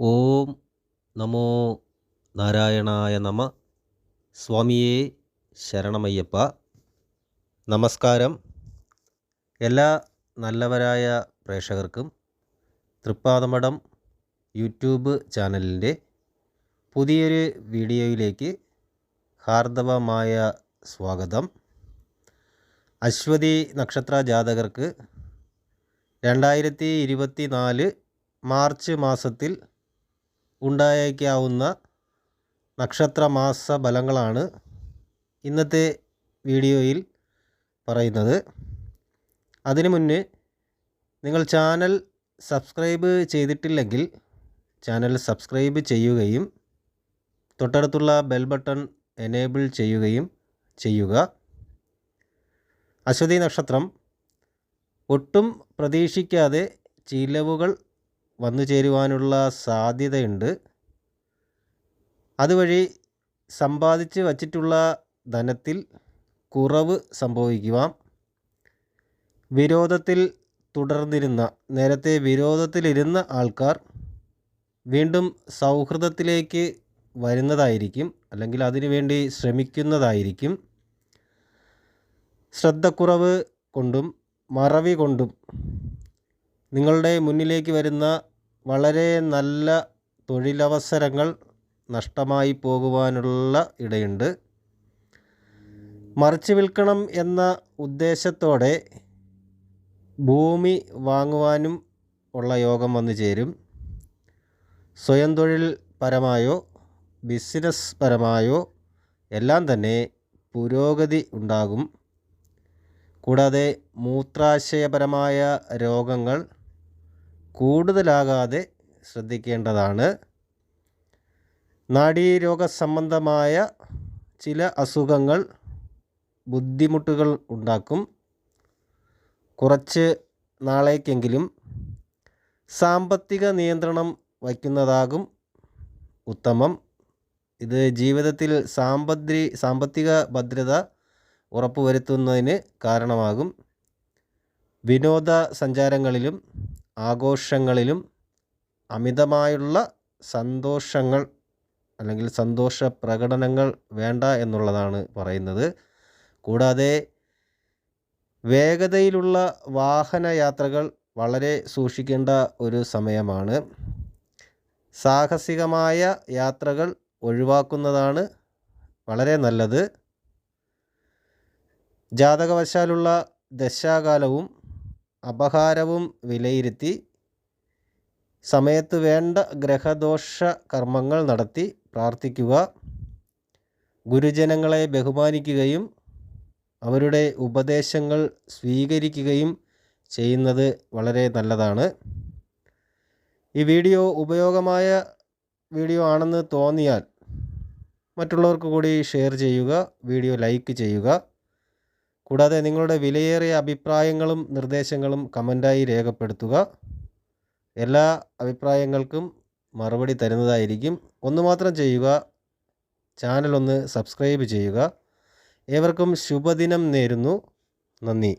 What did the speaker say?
ഓം നമോ നാരായണായ നമ. സ്വാമിയെ ശരണമയ്യപ്പ. നമസ്കാരം. എല്ലാ നല്ലവരായ പ്രേക്ഷകർക്കും തൃപ്പാദമഠം യൂട്യൂബ് ചാനലിന്റെ പുതിയൊരു വീഡിയോയിലേക്ക് ഹാർദവമായ സ്വാഗതം. അശ്വതി നക്ഷത്ര ജാതകർക്ക് രണ്ടായിരത്തി മാർച്ച് മാസത്തിൽ ഉണ്ടായേക്കാവുന്ന നക്ഷത്രമാസ ഫലങ്ങളാണ് ഇന്നത്തെ വീഡിയോയിൽ പറയുന്നത്. അതിനു മുന്നേ നിങ്ങൾ ചാനൽ സബ്സ്ക്രൈബ് ചെയ്തിട്ടില്ലെങ്കിൽ ചാനൽ സബ്സ്ക്രൈബ് ചെയ്യുകയും തൊട്ടടുത്തുള്ള ബെൽ ബട്ടൺ എനേബിൾ ചെയ്യുകയും ചെയ്യുക. അശ്വതി നക്ഷത്രം ഒട്ടും പ്രതീക്ഷിക്കാതെ ചിലവുകൾ വന്നു ചേരുവാനുള്ള സാധ്യതയുണ്ട്. അതുവഴി സമ്പാദിച്ച് വച്ചിട്ടുള്ള ധനത്തിൽ കുറവ് സംഭവിക്കുവാം. വിരോധത്തിൽ തുടർന്നിരുന്ന നേരത്തെ വിരോധത്തിലിരുന്ന ആൾക്കാർ വീണ്ടും സൗഹൃദത്തിലേക്ക് വരുന്നതായിരിക്കും അല്ലെങ്കിൽ അതിനുവേണ്ടി ശ്രമിക്കുന്നതായിരിക്കും. ശ്രദ്ധക്കുറവ് കൊണ്ടും മറവി കൊണ്ടും നിങ്ങളുടെ മുന്നിലേക്ക് വരുന്ന വളരെ നല്ല തൊഴിലവസരങ്ങൾ നഷ്ടമായി പോകുവാനുള്ള ഇടയുണ്ട്. മറിച്ച് വിൽക്കണം എന്ന ഉദ്ദേശത്തോടെ ഭൂമി വാങ്ങുവാനും ഉള്ള യോഗം വന്നു ചേരും. സ്വയം തൊഴിൽ പരമായോ ബിസിനസ് പരമായോ എല്ലാം തന്നെ പുരോഗതി ഉണ്ടാകും. കൂടാതെ മൂത്രാശയപരമായ രോഗങ്ങൾ കൂടുതലാകാതെ ശ്രദ്ധിക്കേണ്ടതാണ്. നാഡീരോഗ സംബന്ധമായ ചില അസുഖങ്ങൾ ബുദ്ധിമുട്ടുകൾ ഉണ്ടാക്കും. കുറച്ച് നാളേക്കെങ്കിലും സാമ്പത്തിക നിയന്ത്രണം വയ്ക്കുന്നതാകും ഉത്തമം. ഇത് ജീവിതത്തിൽ സാമ്പദ്രി സാമ്പത്തിക ഭദ്രത ഉറപ്പുവരുത്തുന്നതിന് കാരണമാകും. വിനോദ സഞ്ചാരങ്ങളിലും ആഘോഷങ്ങളിലും അമിതമായുള്ള സന്തോഷങ്ങൾ അല്ലെങ്കിൽ സന്തോഷ പ്രകടനങ്ങൾ വേണ്ട എന്നുള്ളതാണ് പറയുന്നത്. കൂടാതെ വേഗതയിലുള്ള വാഹന യാത്രകൾ വളരെ സൂക്ഷിക്കേണ്ട ഒരു സമയമാണ്. സാഹസികമായ യാത്രകൾ ഒഴിവാക്കുന്നതാണ് വളരെ നല്ലത്. ജാതകവശാലുള്ള ദശാകാലവും അപഹാരവും വിലയിരുത്തി സമയത്ത് വേണ്ട ഗ്രഹദോഷ കർമ്മങ്ങൾ നടത്തി പ്രാർത്ഥിക്കുക. ഗുരുജനങ്ങളെ ബഹുമാനിക്കുകയും അവരുടെ ഉപദേശങ്ങൾ സ്വീകരിക്കുകയും ചെയ്യുന്നത് വളരെ നല്ലതാണ്. ഈ വീഡിയോ ഉപയോഗമായ വീഡിയോ ആണെന്ന് തോന്നിയാൽ മറ്റുള്ളവർക്ക് കൂടി ഷെയർ ചെയ്യുക വീഡിയോ ലൈക്ക് ചെയ്യുക. കൂടാതെ നിങ്ങളുടെ വിലയേറിയ അഭിപ്രായങ്ങളും നിർദ്ദേശങ്ങളും കമന്റായി രേഖപ്പെടുത്തുക. എല്ലാ അഭിപ്രായങ്ങൾക്കും മറുപടി തരുന്നതായിരിക്കും. ഒന്ന് മാത്രം ചെയ്യുക ചാനൽ ഒന്ന് സബ്സ്ക്രൈബ് ചെയ്യുക. ഏവർക്കും ശുഭദിനം നേരുന്നു. നന്ദി.